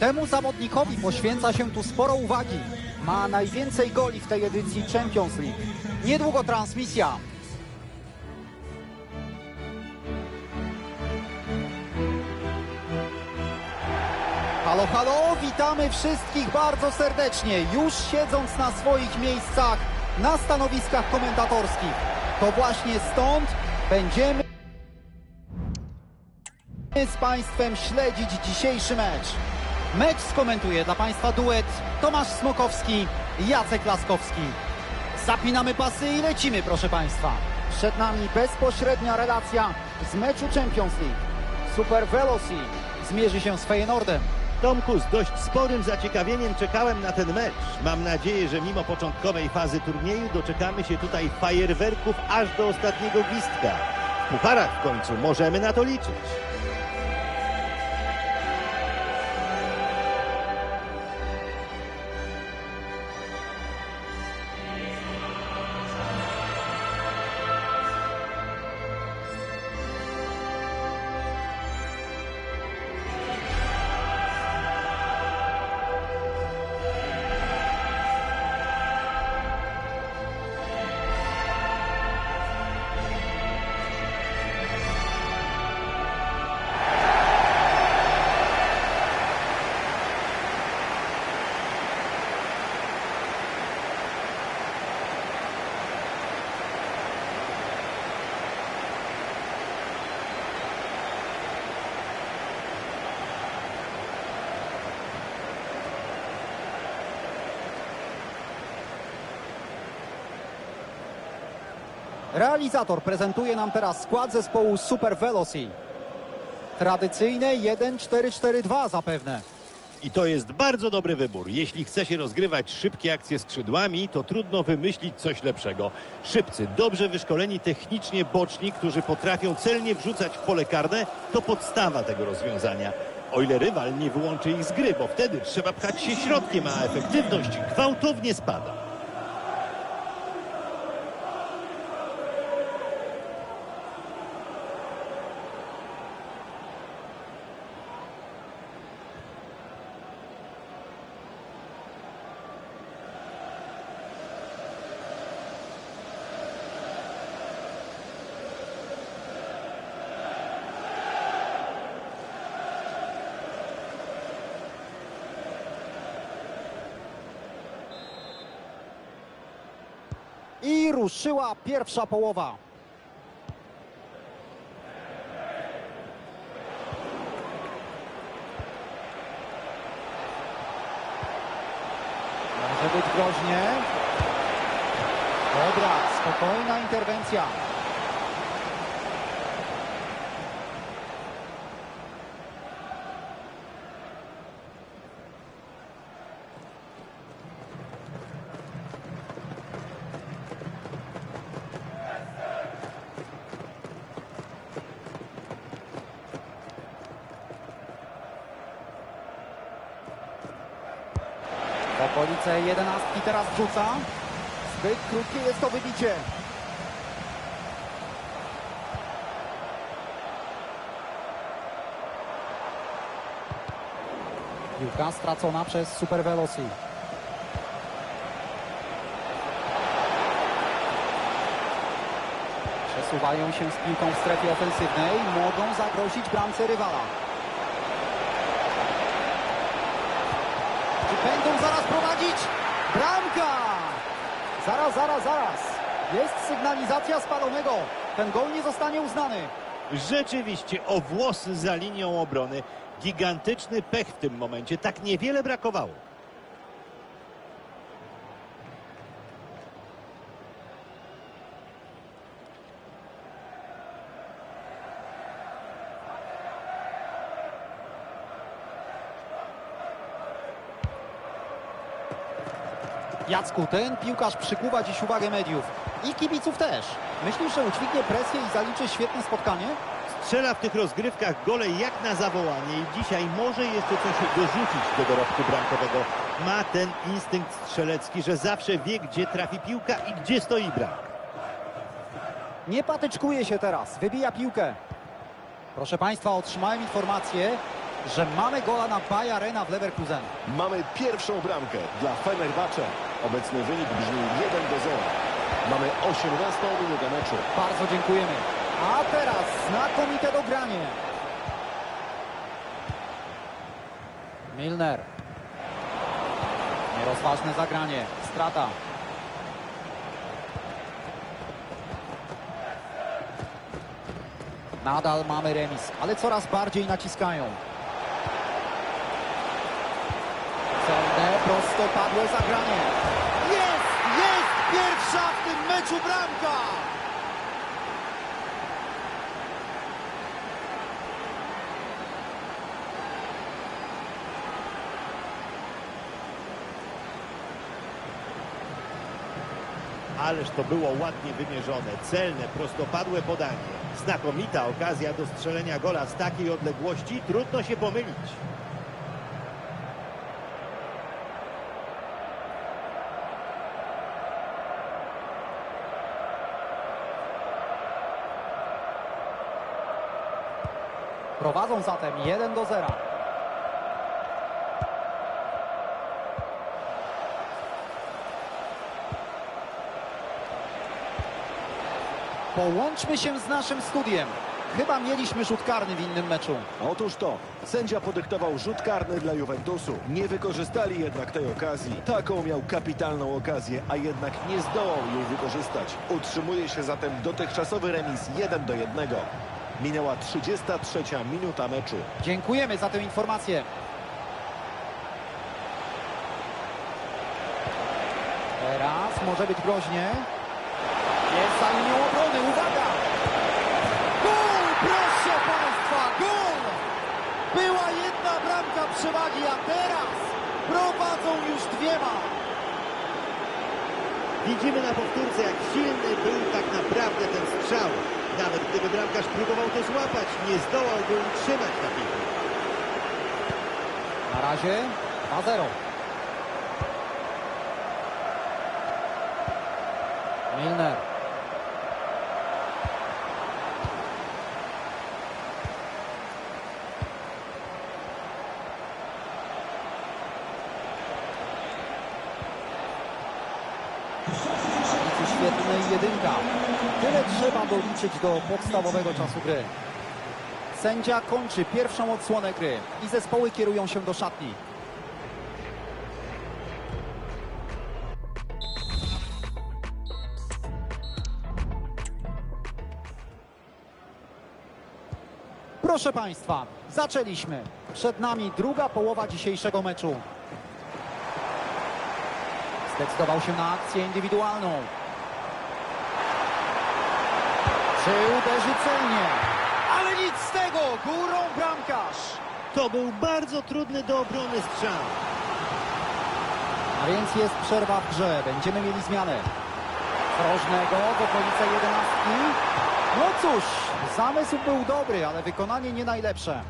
Temu zawodnikowi poświęca się tu sporo uwagi. Ma najwięcej goli w tej edycji Champions League. Niedługo transmisja. Halo, halo, witamy wszystkich bardzo serdecznie, już siedząc na swoich miejscach na stanowiskach komentatorskich. To właśnie stąd będziemy z Państwem śledzić dzisiejszy mecz. Mecz skomentuje dla Państwa duet Tomasz Smokowski Jacek Laskowski. Zapinamy pasy i lecimy, proszę Państwa. Przed nami bezpośrednia relacja z meczu Champions League. Super Veloci zmierzy się z Feyenoordem. Tomku, z dość sporym zaciekawieniem czekałem na ten mecz. Mam nadzieję, że mimo początkowej fazy turnieju doczekamy się tutaj fajerwerków aż do ostatniego gwizdka. W pucharach w końcu możemy na to liczyć. Realizator prezentuje nam teraz skład zespołu Super Veloci. Tradycyjne 1-4-4-2 zapewne. I to jest bardzo dobry wybór. Jeśli chce się rozgrywać szybkie akcje skrzydłami, to trudno wymyślić coś lepszego. Szybcy, dobrze wyszkoleni technicznie boczni, którzy potrafią celnie wrzucać w pole karne, to podstawa tego rozwiązania. O ile rywal nie wyłączy ich z gry, bo wtedy trzeba pchać się środkiem, a efektywność gwałtownie spada. I ruszyła pierwsza połowa. Może być groźnie. Dobra, spokojna interwencja. Okolice jedenastki teraz wrzuca. Zbyt krótkie jest to wybicie. Piłka stracona przez Super Veloci. Przesuwają się z piłką w strefie ofensywnej. Mogą zagrozić bramce rywala. Czy będą zaraz prowadzić? Bramka! Zaraz, zaraz, zaraz. Jest sygnalizacja spalonego. Ten gol nie zostanie uznany. Rzeczywiście o włos za linią obrony. Gigantyczny pech w tym momencie. Tak niewiele brakowało. Jacku, ten piłkarz przykuwa dziś uwagę mediów. I kibiców też. Myślisz, że udźwignie presję i zaliczy świetne spotkanie? Strzela w tych rozgrywkach gole jak na zawołanie i dzisiaj może jeszcze coś dorzucić do dorobku bramkowego. Ma ten instynkt strzelecki, że zawsze wie, gdzie trafi piłka i gdzie stoi brak. Nie patyczkuje się teraz. Wybija piłkę. Proszę Państwa, otrzymałem informację, że mamy gola na Bayarena w Leverkusen. Mamy pierwszą bramkę dla Fenerbahce. Obecny wynik brzmi 1 do 0. Mamy 18 minutę meczu. Bardzo dziękujemy. A teraz znakomite dogranie. Milner. Nierozważne zagranie. Strata. Nadal mamy remis, ale coraz bardziej naciskają. Celne, prostopadłe zagranie. Jest! Jest! Pierwsza w tym meczu bramka! Ależ to było ładnie wymierzone, celne, prostopadłe podanie. Znakomita okazja do strzelenia gola z takiej odległości, trudno się pomylić. Prowadzą zatem 1 do 0. Połączmy się z naszym studiem. Chyba mieliśmy rzut karny w innym meczu. Otóż to, sędzia podyktował rzut karny dla Juventusu. Nie wykorzystali jednak tej okazji. Taką miał kapitalną okazję, a jednak nie zdołał jej wykorzystać. Utrzymuje się zatem dotychczasowy remis 1 do 1. Minęła 33 minuta meczu. Dziękujemy za tę informację. Teraz może być groźnie. Jest za linią obrony, uwaga! Gol, proszę Państwa, gol! Była jedna bramka przewagi, a teraz prowadzą już dwiema. Widzimy na powtórce, jak silny był tak naprawdę ten strzał. Nawet gdyby bramkarz próbował to złapać, nie zdołałby utrzymać takiej piłki. Na razie 2-0. Milner. Świetnej jedynka. Tyle trzeba doliczyć do podstawowego czasu gry. Sędzia kończy pierwszą odsłonę gry i zespoły kierują się do szatni. Proszę Państwa, zaczęliśmy. Przed nami druga połowa dzisiejszego meczu. Zdecydował się na akcję indywidualną. Czy uderzy celnie? Ale nic z tego! Górą bramkarz! To był bardzo trudny do obrony strzał. A więc jest przerwa w grze. Będziemy mieli zmianę. Rożnego w okolice jedenastki. No cóż, zamysł był dobry, ale wykonanie nie najlepsze.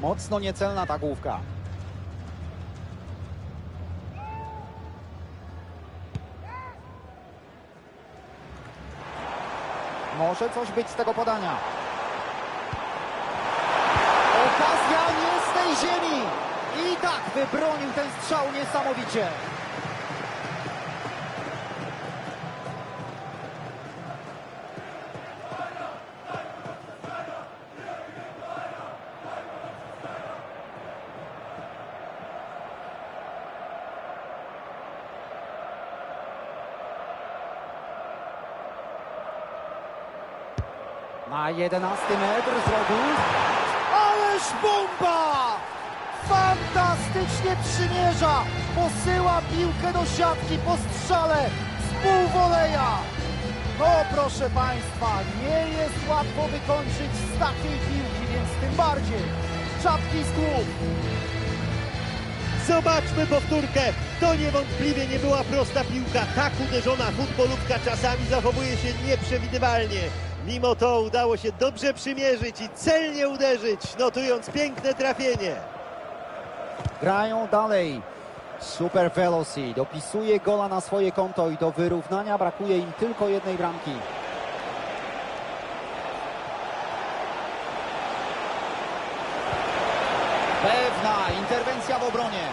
Mocno niecelna ta główka. Może coś być z tego podania. Okazja nie z tej ziemi. I tak wybronił ten strzał niesamowicie. Na 11 metr z rogu. Ależ bomba! Fantastycznie przymierza! Posyła piłkę do siatki po strzale z półwoleja. No proszę Państwa, nie jest łatwo wykończyć z takiej piłki, więc tym bardziej czapki z głów. Zobaczmy powtórkę. To niewątpliwie nie była prosta piłka. Tak uderzona futbolówka czasami zachowuje się nieprzewidywalnie. Mimo to udało się dobrze przymierzyć i celnie uderzyć, notując piękne trafienie. Grają dalej. Super Veloci dopisuje gola na swoje konto i do wyrównania brakuje im tylko jednej bramki. Pewna interwencja w obronie.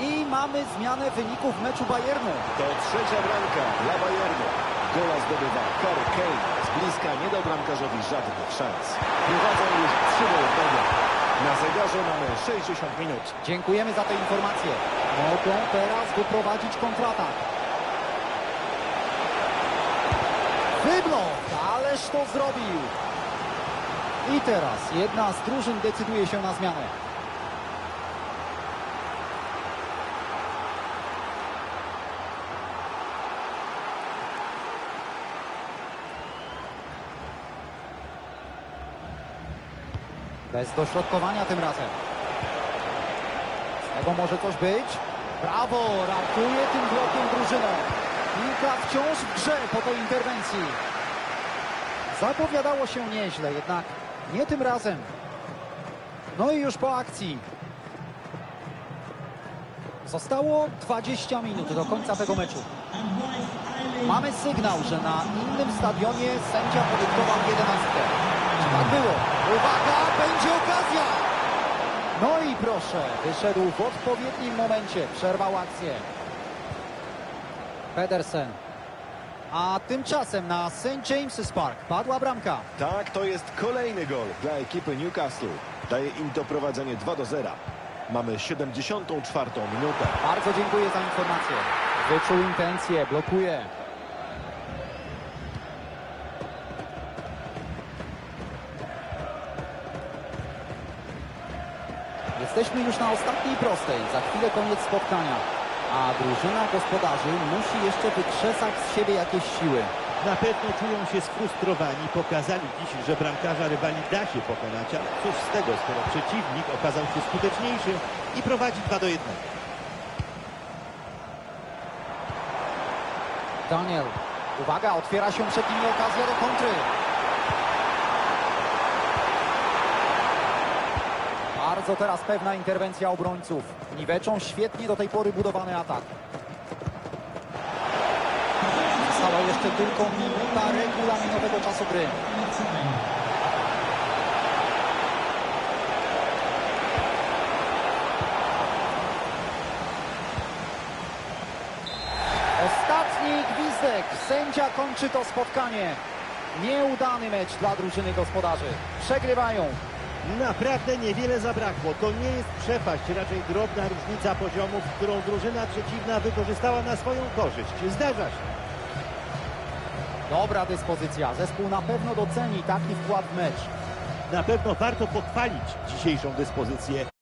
I mamy zmianę wyników meczu Bayernu. To trzecia bramka dla Bayernu. Gola zdobywa Harry Kane. Z bliska nie dał bramkarzowi żadnych szans. Prowadzą już 3 do 1. Na zegarze mamy 60 minut. Dziękujemy za te informacje. Mogą teraz wyprowadzić kontratak. Wyblok, ależ to zrobił. I teraz jedna z drużyn decyduje się na zmianę. Bez dośrodkowania tym razem. Z tego może coś być. Brawo, ratuje tym blokiem drużynę. Piłka wciąż w grze po tej interwencji. Zapowiadało się nieźle, jednak nie tym razem. No i już po akcji. Zostało 20 minut do końca tego meczu. Mamy sygnał, że na innym stadionie sędzia podyktował 11. Tak było? Uwaga, będzie okazja! No i proszę, wyszedł w odpowiednim momencie, przerwał akcję. Pedersen. A tymczasem na St. James's Park padła bramka. Tak, to jest kolejny gol dla ekipy Newcastle. Daje im to prowadzenie 2 do 0. Mamy 74 minutę. Bardzo dziękuję za informację. Wyczuł intencje, blokuje. Jesteśmy już na ostatniej prostej. Za chwilę koniec spotkania. A drużyna gospodarzy musi jeszcze wykrzesać z siebie jakieś siły. Na pewno czują się sfrustrowani. Pokazali dziś, że bramkarza rywali da się pokonać, ale cóż z tego, skoro przeciwnik okazał się skuteczniejszy i prowadzi 2 do 1. Daniel. Uwaga, otwiera się przed nimi okazja do kontry. Bardzo teraz pewna interwencja obrońców. Niweczą świetnie do tej pory budowany atak. Została jeszcze tylko minuta regulaminowego czasu gry. Ostatni gwizdek. Sędzia kończy to spotkanie. Nieudany mecz dla drużyny gospodarzy. Przegrywają. Naprawdę niewiele zabrakło. To nie jest przepaść, raczej drobna różnica poziomów, którą drużyna przeciwna wykorzystała na swoją korzyść. Zdarza się. Dobra dyspozycja. Zespół na pewno doceni taki wkład w mecz. Na pewno warto pochwalić dzisiejszą dyspozycję.